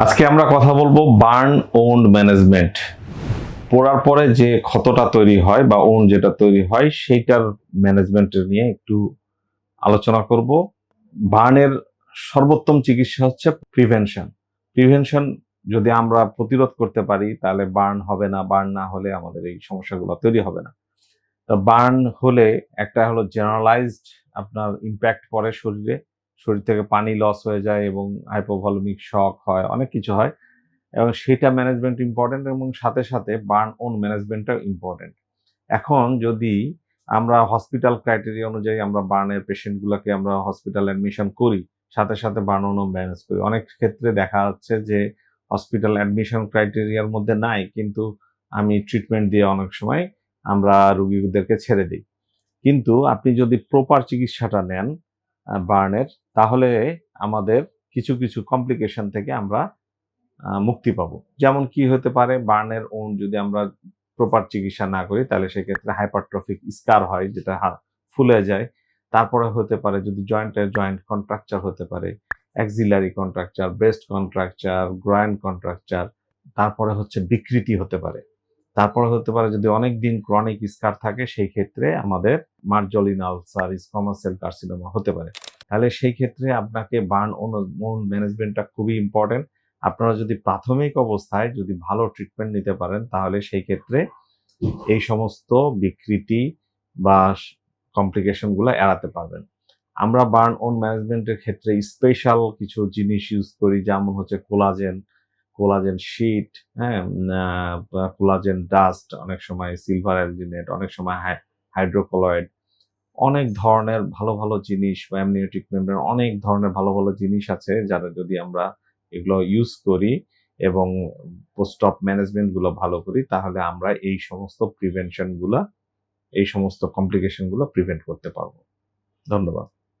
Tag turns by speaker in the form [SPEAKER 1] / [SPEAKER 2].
[SPEAKER 1] আজকে আমরা কথা বলব বার্ন ওন্ড ম্যানেজমেন্ট। পড়ার পরে যে ক্ষতটা তৈরি হয় বা ওন যেটা তৈরি হয়, সেইটার ম্যানেজমেন্ট নিয়ে একটু আলোচনা করব। বার্নের সর্বোত্তম চিকিৎসা হচ্ছে প্রিভেনশন। প্রিভেনশন যদি আমরা প্রতিরোধ করতে পারি, তাহলে বার্ন হবে না, বার্ন না হলে আমাদের এই সমস্যাগুলো তৈরি হবে না। তো বার্ন হলে একটা হলো জেনারেলাইজড আপনার ইম্প্যাক্ট পড়ে শরীরে শরীর থেকে পানি লস হয়ে যায় এবং হাইপোভলিমিক শক হয়, অনেক কিছু হয়। এবং সেটা ম্যানেজমেন্ট ইম্পর্টেন্ট এবং সাথে সাথে বার্ন ওন ম্যানেজমেন্টটাও ইম্পর্টেন্ট এখন যদি আমরা হসপিটাল ক্রাইটেরিয়া অনুযায়ী আমরা বার্নের পেশেন্টগুলোকে আমরা হসপিটাল অ্যাডমিশন করি, সাথে সাথে বার্ন ওনও ম্যানেজ করি। অনেক ক্ষেত্রে দেখা যাচ্ছে যে হসপিটাল অ্যাডমিশন ক্রাইটেরিয়ার মধ্যে নাই, কিন্তু আমি ট্রিটমেন্ট দিয়ে অনেক সময় আমরা রুগীদেরকে ছেড়ে দিই। কিন্তু আপনি যদি প্রপার চিকিৎসাটা নেন বার্নের, তাহলে আমাদের কিছু কিছু কমপ্লিকেশন থেকে আমরা মুক্তি পাবো। যেমন কি হতে পারে, বার্নের ওন যদি আমরা প্রপার চিকিৎসা না করি, তাহলে সেক্ষেত্রে হাইপারট্রফিক স্কার হয়, যেটা ফুলে যায়। তারপরে হতে পারে, যদি জয়েন্টের জয়েন্ট কন্ট্রাকচার হতে পারে axillary contracture breast contracture groin contracture তারপরে হচ্ছে বিকৃতি হতে পারে। তারপরে হতে পারে যদি অনেক দিন ক্রনিক স্কার থাকে, সেই ক্ষেত্রে আমাদের মার্জলিন আলসার স্কমাসেল কার্সিনোমা হতে পারে। তাহলে সেই ক্ষেত্রে আপনাকে বার্ন ওন ম্যানেজমেন্টটা খুবই ইম্পর্টেন্ট আপনারা যদি প্রাথমিক অবস্থায় যদি ভালো ট্রিটমেন্ট নিতে পারেন, তাহলে সেই ক্ষেত্রে এই সমস্ত বিকৃতি বা কমপ্লিকেশনগুলো এড়াতে পারবেন। আমরা বার্ন ওন ম্যানেজমেন্টের ক্ষেত্রে স্পেশাল কিছু জিনিস ইউজ করি, যেমন হচ্ছে কোলাজেন কোলাজেন শিট হ্যাঁ কোলাজেন ডাস্ট, অনেক সময় সিলভার অ্যালজিনেট, অনেক সময় হাইড্রোকলয়েড অনেক ধরনের ভালো ভালো জিনিস বা অ্যামনিওটিক মেমব্রেন, অনেক ধরনের ভালো ভালো জিনিস আছে যারা যদি আমরা এগুলো ইউজ করি এবং পোস্ট অপ ম্যানেজমেন্টগুলো ভালো করি, তাহলে আমরা এই সমস্ত প্রিভেনশনগুলো এই সমস্ত কমপ্লিকেশনগুলো প্রিভেন্ট করতে পারব। ধন্যবাদ।